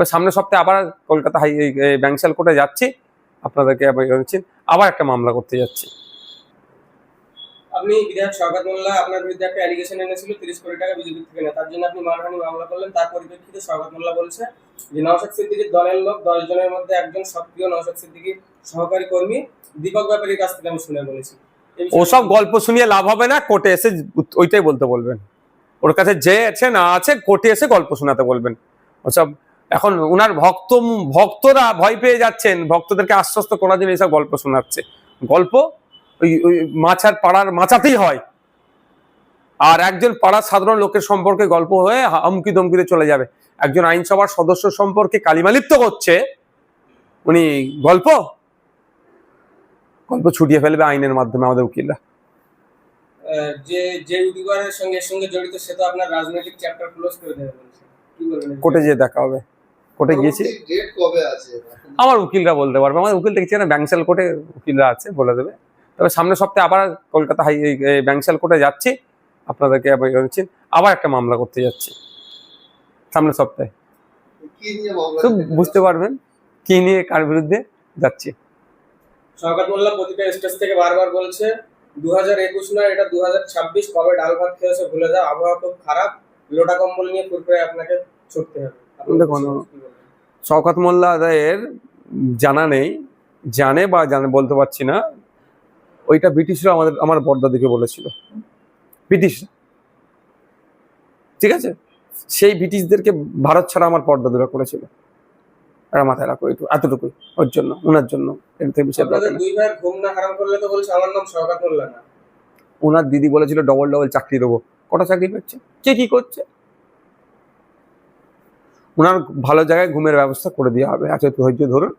তবে সামনের সপ্তাহে আবার কলকাতা হাই ব্যাংশাল কোর্টে যাচ্ছি। আপনাদেরকে আবার একটা মামলা করতে যাচ্ছি। আপনি বিধায়ক শওকত মোল্লা আপনার বিরুদ্ধে একটা অ্যালিগেশন এনেছিল তিরিশ কোটি টাকা বিজেপি থেকে নেয়। তার জন্য আপনি মানহানি মামলা করলেন। তার পরিপ্রেক্ষিতে শওকত মোল্লা বলছে যে নওশাদ সিদ্দিকির দলের লোক দশ জনের মধ্যে একজন সক্রিয় নওশাদ সিদ্দিকির সহকারী কর্মী। দীপক ব্যাপারীর কাছ থেকে আমি শুনে বলেছি। ওসব গল্প শুনিয়ে লাভ হবে না কোর্টে এসে ওইটাই বলতে বলবেন। ওর কাছে যে আছে না আছে কোর্টে এসে গল্প শোনাতে বলবেন। ওসব এখন ওনার ভক্ত ভক্তরা ভয় পেয়ে যাচ্ছেন ভক্তদেরকে আশ্বস্ত করার জন্য এইসব গল্প শোনাচ্ছে। গল্প ওই ওই মাছার পাড়ার মাচাতেই হয়। আর একজন পাড়ার সাধারণ লোকের সম্পর্কে গল্প হয়ে হামকি ধমকিতে চলে যাবে। একজন আইনসভার সদস্য সম্পর্কে কালিমালিপ্ত করছে। উনি গল্প? গল্প ছুটিয়ে ফেলবে আইনের মাধ্যমে আমাদের উকিলরা। যে যে সঙ্গে সঙ্গে জড়িত সে তো আপনার রাজনৈতিক চ্যাপ্টার ক্লোজ করে দেবে কোর্টে যেয়ে দেখা হবে। কোর্টে গিয়েছি। কবে আমার উকিলরা বলতে পারবে। আমার উকিল দেখছি না ব্যাংশাল কোর্টে উকিলরা আছে বলে দেবে। তবে সামনের সপ্তাহে আবার কলকাতা হাই ব্যাংশাল কোর্টে যাচ্ছি। আপনাদেরকে আবার জানাচ্ছি, আবার একটা মামলা করতে যাচ্ছি। সামনের সপ্তাহে। কি নিয়ে মামলা তো বুঝতে পারবেন কি নিয়ে কার বিরুদ্ধে যাচ্ছি। শওকত মোল্লা প্রতিটা স্টেজ থেকে বারবার বলছে দু হাজার একুশ নয় এটা দু হাজার ছাব্বিশ কবে ডাল ভাত খেয়েছে ভুলে যাও আবহাওয়া খুব খারাপ লোটা কম্বল নিয়ে কুরকুরে আপনাকে ছুটতে হবে। দেখুন, শওকত মোল্লা আদায়ের জানা নেই জানে বা জানে বলতে পারছি না। ওইটা ব্রিটিশরা আমাদের আমার বড়দাদিকে বলেছিল। ব্রিটিশ। ঠিক আছে? সেই ব্রিটিশদেরকে ভারত ছাড়া আমার পর্দা পর্দাদুরা করেছিল। আর মাথায় রাখো একটু এতটুকুই ওর জন্য ওনার জন্য। থেকে ওনার দিদি বলেছিল ডবল ডবল চাকরি দেবো। কটা চাকরি পাচ্ছে কে কি করছে? ওনার ভালো জায়গায় ঘুমের ব্যবস্থা করে দেওয়া হবে। আচ্ছা ধৈর্য ধরুন।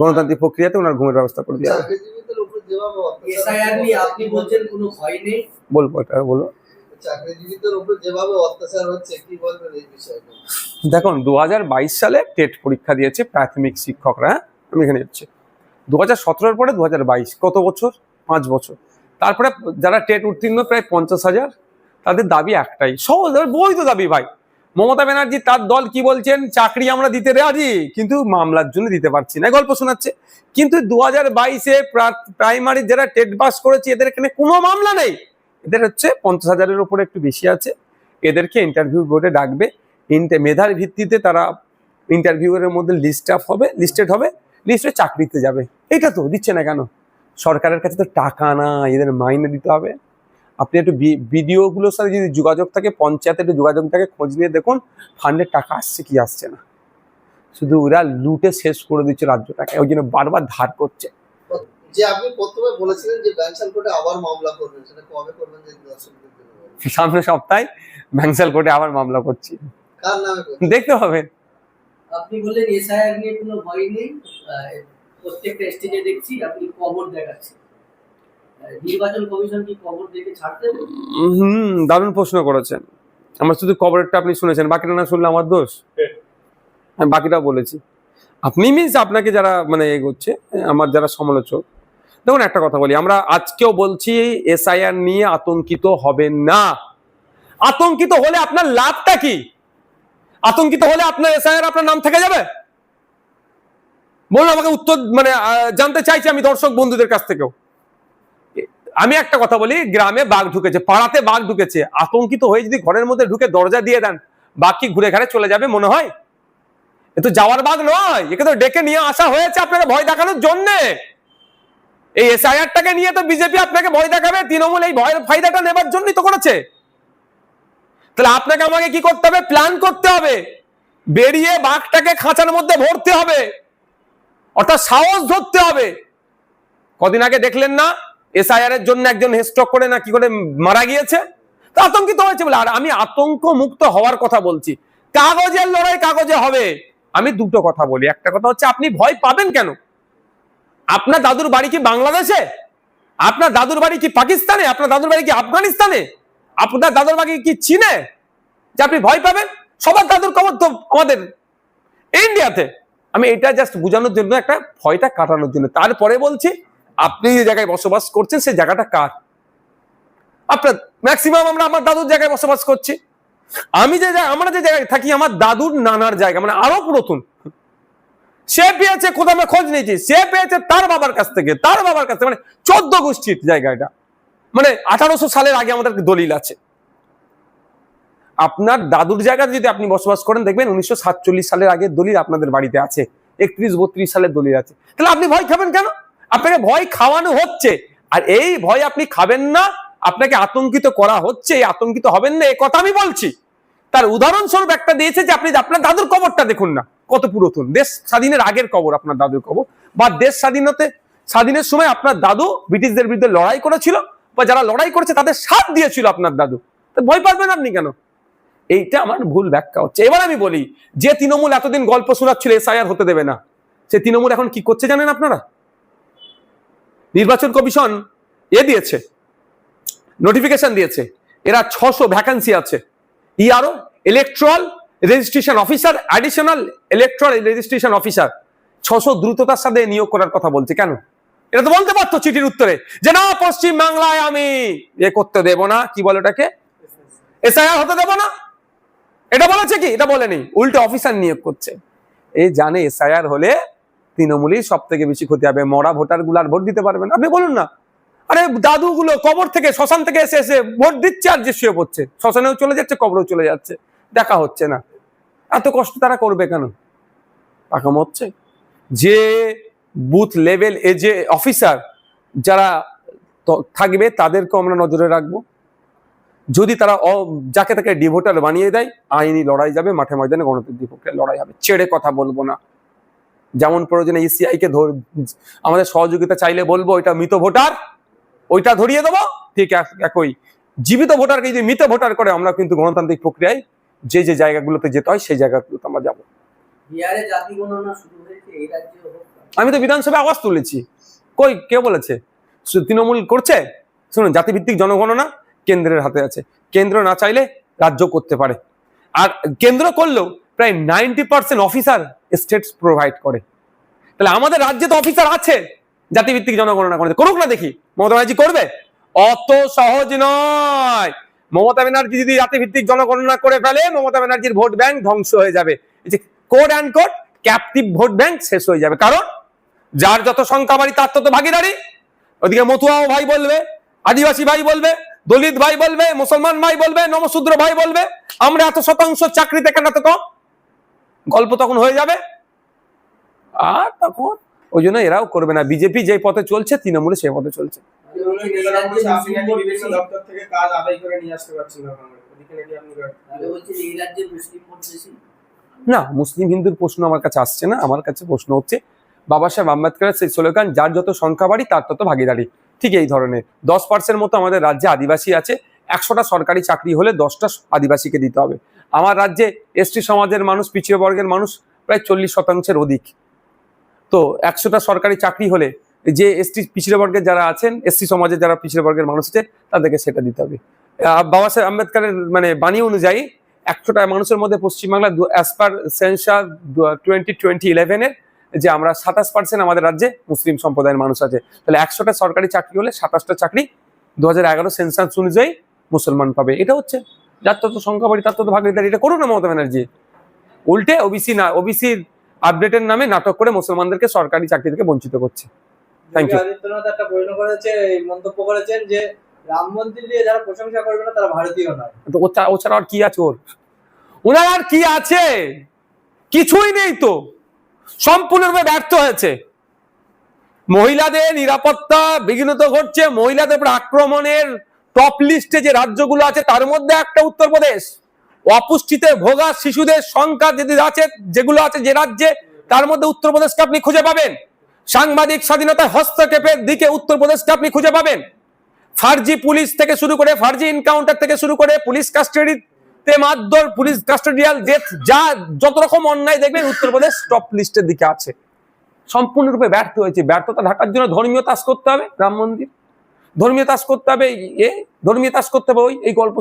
গণতান্ত্রিক প্রক্রিয়াতে ওনার ঘুমের ব্যবস্থা করে দেওয়া হবে। বলব এটা বলো চাকরিজীবীদের উপর যেভাবে অত্যাচার হচ্ছে কি বলবেন এই বিষয়টা দেখুন দু হাজার বাইশ সালে টেট পরীক্ষা দিয়েছে প্রাথমিক শিক্ষকরা। হ্যাঁ? আমি এখানে হচ্ছে দু হাজার সতেরোর পরে দু হাজার বাইশ কত বছর? পাঁচ বছর। তারপরে যারা টেট উত্তীর্ণ প্রায় পঞ্চাশ হাজার। তাদের দাবি একটাই সহজ বই তো দাবি ভাই। মমতা ব্যানার্জি তার দল কি বলছেন? চাকরি আমরা দিতে রাজি, কিন্তু মামলার জন্য দিতে পারছি না। গল্প শোনাচ্ছে। কিন্তু দু হাজার বাইশে প্রাইমারি যারা টেট পাস করেছে, এদের এখানে কোনো মামলা নেই। এদের হচ্ছে পঞ্চাশ হাজারের উপরে একটু বেশি আছে। এদেরকে ইন্টারভিউ বোর্ডে ডাকবে। মেধার ভিত্তিতে তারা ইন্টারভিউয়ের মধ্যে লিস্ট আপ হবে লিস্টেড হবে লিস্টে চাকরিতে যাবে। এটা তো দিচ্ছে না কেন? সরকারের কাছে তো টাকা না এদের মাইনে দিতে হবে। আপনি একটু ভিডিওগুলোর সাথে যদি যোগাযোগ থাকে পঞ্চায়েতে একটু যোগাযোগ থাকে খোঁজ নিয়ে দেখুন ফান্ডের টাকা আসছে কি আসছে না। শুধু ওরা লুটে শেষ করে দিচ্ছে রাজ্যটাকে ওই জন্য বারবার ধার করছে। যে আপনি প্রথমে বলেছিলেন যে ব্যাংশাল কোর্টে আবার মামলা করবেন সেটা কবে করবেন যে দর্শকদের জন্য বলুন। সামনে সপ্তাহে ব্যাংসাল কোর্টে আবার মামলা করছি। কার নামে দেখতে হবে। আপনি বললেন এসআইআর নিয়ে কোনো ভয় নেই প্রত্যেকটা স্টেজে দেখছি আপনি কবর দেখাচ্ছেন। নির্বাচন কমিশন কি কবর দেখে ছাড়তে হুম দারুণ প্রশ্ন করেছেন। আমার শুধু কবরেরটা আপনি শুনেছেন বাকিটা না শুনলে আমার দোষ। আমি বাকিটা বলেছি। আপনি মিনস আপনাকে যারা মানে এগোচ্ছে আমার যারা সমালোচক দেখুন একটা কথা বলি আমরা আজকেও বলছি এসআইআর নিয়ে আতঙ্কিত হবেন না। আতঙ্কিত হলে আপনার লাভটা কি? আতঙ্কিত হলে আপনার এসআইআর আপনার নাম থেকে যাবে? বলুন আমাকে উত্তর মানে জানতে চাইছি আমি দর্শক বন্ধুদের কাছ থেকেও। আমি একটা কথা বলি, গ্রামে বাঘ ঢুকেছে, পাড়াতে বাঘ ঢুকেছে। আতঙ্কিত হয়ে যদি ঘরের মধ্যে ঢুকে দরজা দিয়ে দেন, বাঘ কি ঘুরে ঘাড়ে চলে যাবে মনে হয়? এ তো যাওয়ার বাঘ নয়, একে তো ডেকে নিয়ে আসা হয়েছে আপনাকে ভয় দেখানোর জন্য। এই এসআইআরটাকে নিয়ে তো বিজেপি আপনাকে ভয় দেখাবে, তৃণমূল এই ভয়ের ফায়দাটা নেবার জন্যই তো করেছে। তাহলে আপনাকে আমাকে কি করতে হবে? প্ল্যান করতে হবে। বেরিয়ে বাঘটাকে খাঁচার মধ্যে ভরতে হবে। অর্থাৎ সাহস ধরতে হবে। কদিন আগে দেখলেন না? এসআইআর এর জন্য একজন হেস্টক করে না, কি করে মারা গিয়েছে? আতঙ্কিত হয়েছে বলে, আর আমি আতঙ্ক মুক্ত হওয়ার কথা বলছি। কাগজের লড়াই কাগজে হবে। আমি দুটো কথা বলি। একটা কথা হচ্ছে, আপনি ভয় পাবেন কেন? আপনার দাদুর বাড়ি কি বাংলাদেশে? আপনার দাদুর বাড়ি কি পাকিস্তানে? আপনার দাদুর বাড়ি কি আফগানিস্তানে? আপনার দাদুর বাড়ি কি চীনে? যে আপনি ভয় পাবেন? সবার দাদুর খবর তো আমাদের ইন্ডিয়াতে আমি এটা জাস্ট বোঝানোর জন্য একটা ভয়টা কাটানোর জন্য। তারপরে বলছি আপনি যে জায়গায় বসবাস করছেন সেই জায়গাটা কার? আপনার ম্যাক্সিমাম আমরা আমার দাদুর জায়গায় বসবাস করছি। আমি যে আমরা যে জায়গায় থাকি, আমার দাদুর নানার জায়গা মানে আরও পুরাতন। সে পেয়েছে, কোথাও আমরা খোঁজ নিয়েছি, সে পেয়েছে তার বাবার কাছ থেকে, তার বাবার কাছ থেকে মানে চোদ্দ গোষ্ঠীর জায়গা এটা। মানে আঠারোশো সালের আগে আমাদের দলিল আছে। আপনার দাদুর জায়গাতে যদি আপনি বসবাস করেন, দেখবেন উনিশশো সাতচল্লিশ সালের আগে দলিল আপনাদের বাড়িতে আছে, একত্রিশ বত্রিশ সালের দলিল আছে। তাহলে আপনি ভয় খাবেন কেন? আপনাকে ভয় খাওয়ানো হচ্ছে। আর এই ভয় আপনি খাবেন না, আপনাকে আতঙ্কিত করা হচ্ছে আতঙ্কিত হবেন না, এ কথা আমি বলছি। তার উদাহরণস্বরূপ একটা দিয়েছে যে, আপনি আপনার দাদুর কবরটা দেখুন না, কত পুরাতন। দেশ স্বাধীনের আগের কবর, আপনার দাদুর কবর। বা দেশ স্বাধীনতে, স্বাধীনের সময় আপনার দাদু ব্রিটিশদের বিরুদ্ধে লড়াই করেছিল, বা যারা লড়াই করেছে তাদের সাথ দিয়েছিল আপনার দাদু। ভয় পাবেন আপনি কেন? এইটা আমার ভুল ব্যাখ্যা হচ্ছে। এবার আমি বলি, যে তৃণমূল এতদিন গল্প শোনাচ্ছিল, এসআইআর হতে দেবে না। সে তৃণমূল এখন কি করছে জানেন আপনারা? নির্বাচন কমিশন এ দিয়েছে নোটিফিকেশন দিয়েছে, এরা ছশো ভ্যাকান্সি আছে। E ERO electoral registration officer additional electoral registration officer ছশো দ্রুততার সাথে নিয়োগ করার কথা বলছে, কেন? এটা তো বলতে পারতো চিঠির উত্তরে, যে না পশ্চিম বাংলায় আমি এ করতে দেব না, কি বলে ওটাকে? এসআইআর হতে দেব না। এটা বলেছে কি? এটা বলেনি, উল্টে অফিসার নিয়োগ করছে। এই জানে এসআইআর হলে তৃণমূলই সব থেকে বেশি ক্ষতি হবে। মরা ভোটারগুলার ভোট দিতে পারবেন আপনি বলুন না। আরে দাদুগুলো কবর থেকে শ্মশান থেকে এসে এসে ভোট দিচ্ছে আর যে শুয়ে পড়ছে। শ্মশানেও চলে যাচ্ছে, কবরেও চলে যাচ্ছে। দেখা হচ্ছে না। এত কষ্ট তারা করবে কেন? পাকাম হচ্ছে যে বুথ লেভেল এ যে অফিসার যারা থাকবে, তাদেরকেও আমরা নজরে রাখব। যদি তারা যাকে তাকে ডিভোটার বানিয়ে দেয়, আইনি লড়াই যাবে, মাঠে ময়দানে গণতন্ত্রের পক্ষে লড়াই হবে। ছেড়ে কথা বলব না। যেমন প্রয়োজনে ইসিআই কে ধর আমাদের সহযোগিতা চাইলে বলব ওইটা মৃত ভোটার ওইটা ধরিয়ে দেবো। ঠিক একই। জীবিত ভোটারকে যদি মৃত ভোটার করে আমরা কিন্তু গণতান্ত্রিক প্রক্রিয়ায় যে যে জায়গাগুলোতে যেতে হয় সেই জায়গাগুলোতে আমরা যাব। আমি তো বিধানসভায় আওয়াজ তুলেছি। কই কে বলেছে? তৃণমূল করছে? শুনুন জাতিভিত্তিক জনগণনা কেন্দ্রের হাতে আছে। কেন্দ্র না চাইলে রাজ্য করতে পারে। আর কেন্দ্র করলেও প্রায় ninety percent officer states provide করে। তাহলে আমাদের রাজ্যে তো অফিসার আছে, জাতিভিত্তিক জনগণনা করে। করুক না দেখি, মমতা ব্যানার্জি করবে? অত সহজ নয়। মমতা ব্যানার্জি যদি জাতিভিত্তিক জনগণনা করে ফেলে, মমতা ব্যানার্জির ভোট ব্যাংক ধ্বংস হয়ে যাবে। Code and code, captive vote bank শেষ হয়ে যাবে। কারণ যার যত সংখ্যা বাড়ি, তার তত ভাগিদারি। ওদিকে মতুয়াও ভাই বলবে, আদিবাসী ভাই বলবে, দলিত ভাই বলবে, মুসলমান ভাই বলবে, নমশূদ্র ভাই বলবে। আমরা এত শতাংশ চাকরিতে কেন এত কম? গল্প তখন হয়ে যাবে। আর তখন? ওই জন্য এরাও করবে না। বিজেপি যে পথে চলছে তৃণমূলে সেই পথে চলছে। না মুসলিম হিন্দুর প্রশ্ন আমার কাছে আসছে না। আমার কাছে প্রশ্ন হচ্ছে বাবা সাহেব আম্বেদকরের সেই স্লোগান যার যত সংখ্যা বাড়ি তার তত ভাগিদারি। ঠিক এই ধরনের। দশ পার্সেন্ট মতো আমাদের রাজ্যে আদিবাসী আছে। একশোটা সরকারি চাকরি হলে দশটা আদিবাসীকে দিতে হবে। আমার রাজ্যে এসটি সমাজের মানুষ, পিছিয়ে বর্গের মানুষ প্রায় চল্লিশ শতাংশের অধিক। তো একশোটা সরকারি চাকরি হলে যে এসটি পিছিয়ে বর্গের যারা আছেন, এসটি সমাজের যারা পিছিয়ে বর্গের মানুষ আছে তাদেরকে সেটা দিতে হবে। বাবা সাহেব আম্বেদকারের মানে বাণী অনুযায়ী একশোটা মানুষের মধ্যে Paschimbangla as per census twenty twenty ইলেভেনের যে আমরা সাতাশ পার্সেন্ট আমাদের রাজ্যে মুসলিম সম্প্রদায়ের মানুষ আছে। তাহলে একশোটা সরকারি চাকরি হলে সাতাশটা চাকরি দু হাজার এগারো সেন্সাস অনুযায়ী মুসলমান পাবে। এটা হচ্ছে যার তত সংখ্যা বাড়ি তার তত ভাগিদারি এটা করুন না মমতা ব্যানার্জি। উল্টে ওবিসি না ওবিসির আপডেটের নামে নাটক করে মুসলমানদেরকে সরকারি চাকরি থেকে বঞ্চিত করছে। Thank you. আদিত্যনাথ একটা প্রশ্ন করেছে মন্তব্য করেছেন যে রাম মন্দির নিয়ে যারা প্রশংসা করবে না তারা ভারতীয় নয়। তো ও ও ছাড়া আর কি আছে ওর? ওনার আর কি আছে? কিছুই নেই তো। সম্পূর্ণরূপে ব্যর্থ হয়েছে। মহিলাদের নিরাপত্তা বিঘ্নিত ঘটছে মহিলাদের উপর আক্রমণের টপ লিস্টে যে রাজ্যগুলো আছে, তার মধ্যে একটা উত্তরপ্রদেশ। অপুষ্টিতে ভোগা শিশুদের সংখ্যা যদি আছে, যেগুলো আছে যে রাজ্যে, তার মধ্যে উত্তরপ্রদেশকে আপনি খুঁজে পাবেন। সাংবাদিক স্বাধীনতায় হস্তক্ষেপের দিকে উত্তরপ্রদেশকে আপনি খুঁজে পাবেন। ফার্জি পুলিশ থেকে শুরু করে, ফার্জি এনকাউন্টার থেকে শুরু করে, পুলিশ কাস্টাডিতে মারধর, পুলিশ কাস্টাডিয়াল যা যত রকম অন্যায় দেখবেন, উত্তরপ্রদেশ টপ লিস্টের দিকে আছে। সম্পূর্ণরূপে ব্যর্থ হয়েছে। ব্যর্থতা ঢাকার জন্য ধর্মীয় তাস করতে হবে, রাম মন্দির। ধর্মীয় তাস করতে হবে এ ধর্মীয় তাস করতে হবে ওই এই গল্প